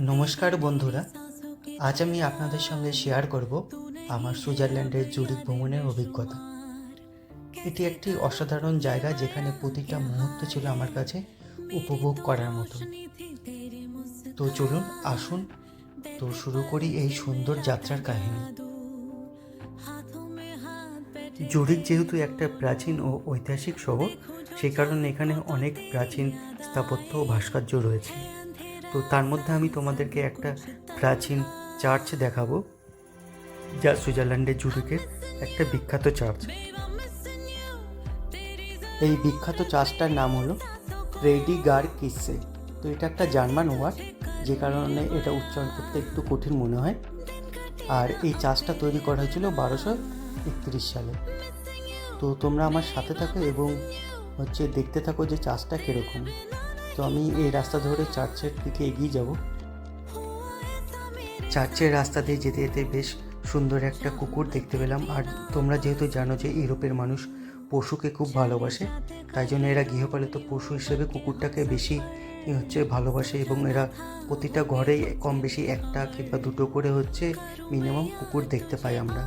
নমস্কার বন্ধুরা, আজ আমি আপনাদের সঙ্গে শেয়ার করব আমার সুইজারল্যান্ডের জুরিক ভ্রমণের অভিজ্ঞতা। এটি একটি অসাধারণ জায়গা যেখানে প্রতিটা মুহূর্ত ছিল আমার কাছে উপভোগ করার মতো। তো চলুন, আসুন, তো শুরু করি এই সুন্দর যাত্রার কাহিনী। জুরিক যেহেতু একটা প্রাচীন ও ঐতিহাসিক শহর সেই কারণে এখানে অনেক প্রাচীন স্থাপত্য ও ভাস্কর্য রয়েছে। তো তার মধ্যে আমি তোমাদেরকে একটা প্রাচীন চার্চ দেখাবো, যা সুইজারল্যান্ডের জুরিকের একটা বিখ্যাত চার্চ। এই বিখ্যাত চার্চটার নাম হলো রেডি গার কিসে। তো এটা একটা জার্মান ওয়ার্ড, যে কারণে এটা উচ্চারণ করতে একটু কঠিন মনে হয়। আর এই চার্চটা তৈরি করা হয়েছিল বারোশো একত্রিশ সালে। তো তোমরা আমার সাথে থাকো এবং হচ্ছে দেখতে থাকো যে চার্চটা কীরকম। তো আমি এই রাস্তা ধরে চার্চের দিকে এগিয়ে যাব। চার্চের রাস্তা দিয়ে যেতে যেতে বেশ সুন্দর একটা কুকুর দেখতে পেলাম। আর তোমরা যেহেতু জানো যে ইউরোপের মানুষ পশুকে খুব ভালোবাসে, তাই জন্য এরা গৃহপালিত পশু হিসেবে কুকুরটাকে বেশি হচ্ছে ভালোবাসে এবং এরা প্রতিটা ঘরেই কম বেশি একটা কিংবা দুটো করে হচ্ছে মিনিমাম কুকুর দেখতে পাই আমরা।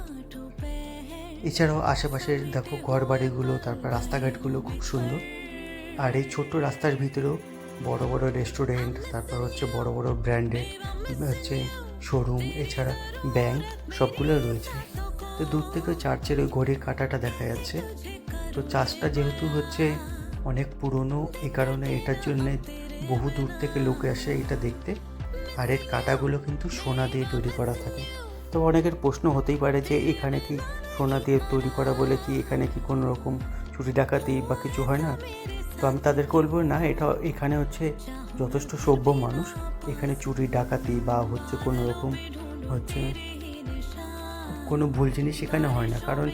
এছাড়াও আশেপাশের দেখো ঘর বাড়িগুলো তারপর রাস্তাঘাটগুলো খুব সুন্দর। আর এই ছোট্ট রাস্তার ভিতরেও বড় বড় রেস্টুরেন্ট তারপর হচ্ছে বড় বড় ব্র্যান্ডেড হচ্ছে শোরুম এছাড়া ব্যাংক সবগুলো রয়েছে। তো দূর থেকে চার্চের ওই ঘড়ির কাঁটাটা দেখা যাচ্ছে। তো চার্চটা যেহেতু হচ্ছে অনেক পুরনো এই কারণে এটার জন্যে বহু দূর থেকে লোকে আসে এটা দেখতে। আর এর কাঁটাগুলো কিন্তু সোনা দিয়ে তৈরি করা থাকে। তো অনেকের প্রশ্ন হতেই পারে যে এখানে কি সোনা দিয়ে তৈরি করা বলে কি এখানে কি কোনো রকম চুরি ডাকাতি বা কিছু হয় না? তো আমি তাদেরকে বলব, না, এটা এখানে হচ্ছে যথেষ্ট সভ্য মানুষ। এখানে চুরি, ডাকাতি বা হচ্ছে কোনো রকম হচ্ছে কোনো ভুল জিনিস এখানে হয় না। কারণ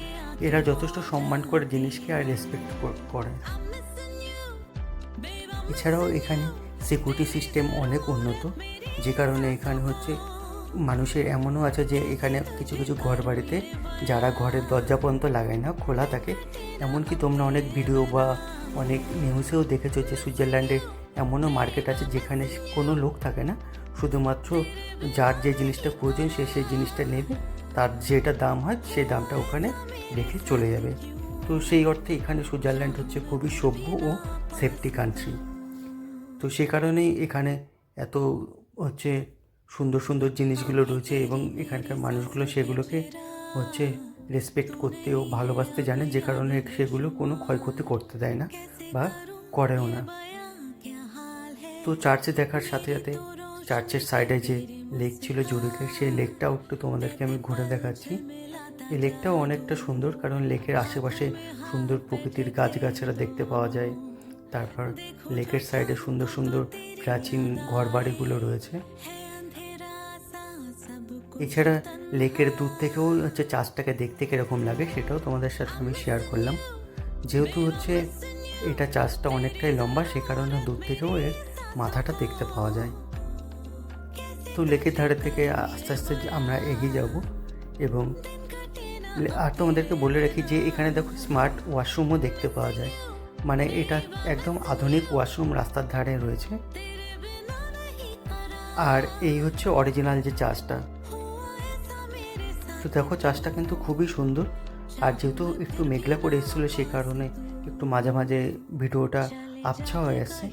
এরা যথেষ্ট সম্মান করে জিনিসকে আর রেসপেক্ট করে। এছাড়াও এখানে সিকিউরিটি সিস্টেম অনেক উন্নত। যে কারণে এখানে হচ্ছে মানুষের এমনও আছে যে এখানে কিছু কিছু ঘর বাড়িতে যারা ঘরের দরজা পর্যন্ত লাগায় না, খোলা থাকে। এমনকি তোমরা অনেক ভিডিও বা অনেক নিউজেও দেখেছ যে সুইজারল্যান্ডে এমনও মার্কেট আছে যেখানে কোনো লোক থাকে না। শুধুমাত্র যার যে জিনিসটা প্রয়োজন সে সেই জিনিসটা নেবে, তার যেটা দাম হয় সেই দামটা ওখানে রেখে চলে যাবে। তো সেই অর্থে এখানে সুইজারল্যান্ড হচ্ছে খুবই সভ্য ও সেফটি কান্ট্রি তো সে কারণেই এখানে এত হচ্ছে সুন্দর সুন্দর জিনিসগুলো রয়েছে এবং এখানকার মানুষগুলো সেগুলোকে হচ্ছে রেসপেক্ট করতে ও ভালোবাসতে জানে, যে কারণে সেগুলো কোনো ক্ষয়ক্ষতি করতে দেয় না বা করেও না। তো চার্চে দেখার সাথে সাথে চার্চের সাইডে যে লেক ছিল জুরিকের সেই লেকটাও একটু তোমাদেরকে আমি ঘুরে দেখাচ্ছি। এই লেকটাও অনেকটা সুন্দর, কারণ লেকের আশেপাশে সুন্দর প্রকৃতির গাছগাছরা দেখতে পাওয়া যায়। তারপর লেকের সাইডে সুন্দর সুন্দর প্রাচীন ঘরবাড়িগুলো রয়েছে। এছাড়া লেকের দূর থেকেও হচ্ছে চাষটাকে দেখতে কীরকম লাগে সেটাও তোমাদের সাথে আমি শেয়ার করলাম। যেহেতু হচ্ছে এটা চাষটা অনেকটাই লম্বা, সে কারণে দূর থেকেও এর মাথাটা দেখতে পাওয়া যায়। তো লেকের ধারে থেকে আস্তে আস্তে আমরা এগিয়ে যাব এবং আর তোমাদেরকে বলে রাখি যে এখানে দেখো স্মার্ট ওয়াশরুমও দেখতে পাওয়া যায়। মানে এটা একদম আধুনিক ওয়াশরুম রাস্তার ধারে রয়েছে। আর এই হচ্ছে অরিজিনাল যে চাষটা। তো দেখো, চাষটা কিন্তু খুবই সুন্দর। আর যেহেতু একটু মেঘলা করে এসেছিল, সেই কারণে একটু মাঝে মাঝে ভিডিওটা আবছা হয়ে আসছে।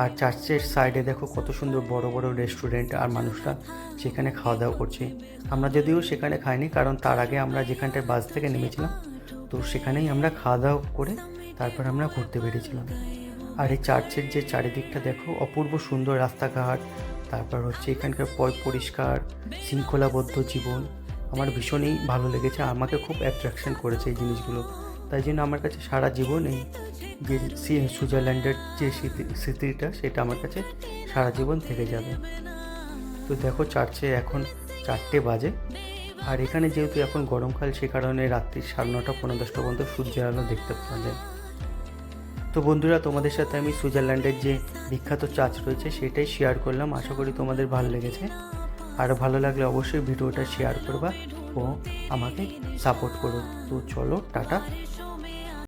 আর চার্চের সাইডে দেখো, কত সুন্দর বড় বড় রেস্টুরেন্ট আর মানুষরা সেখানে খাওয়া দাওয়া করছে। আমরা যদিও সেখানে খাইনি, কারণ তার আগে আমরা যেখানটায় বাস থেকে নেমেছিলাম, তো সেখানেই আমরা খাওয়া দাওয়া করে তারপর আমরা ঘুরতে বেরিয়েছিলাম। আর এই চার্চের যে চারিদিকটা দেখো, অপূর্ব সুন্দর রাস্তাঘাট, তারপর হচ্ছে এখানকার পরিষ্কার, শৃঙ্খলাবদ্ধ জীবন আমার ভীষণই ভালো লেগেছে আমাকে খুব অ্যাট্রাকশন করেছে এই জিনিসগুলো। তাই জন্য আমার কাছে সারা জীবন এই যে সুইজারল্যান্ডের যে স্মৃতি, স্মৃতিটা, সেটা আমার কাছে সারা জীবন থেকে যাবে। তো দেখো চার্চে এখন চারটে বাজে। আর এখানে যেহেতু এখন গরমকাল সে কারণে রাত্রি সাড়ে নটা, পনেরো, দশটা পর্যন্ত সূর্যের আলো দেখতে পাওয়া যায়। তো বন্ধুরা, তোমাদের সাথে আমি সুইজারল্যান্ডের যে বিখ্যাত চার্চ রয়েছে, সেটাই শেয়ার করলাম। আশা করি তোমাদের ভালো লেগেছে। আর ভালো লাগলে অবশ্যই ভিডিওটা শেয়ার করবা ও আমাকে সাপোর্ট করো। তো চলো টাটা।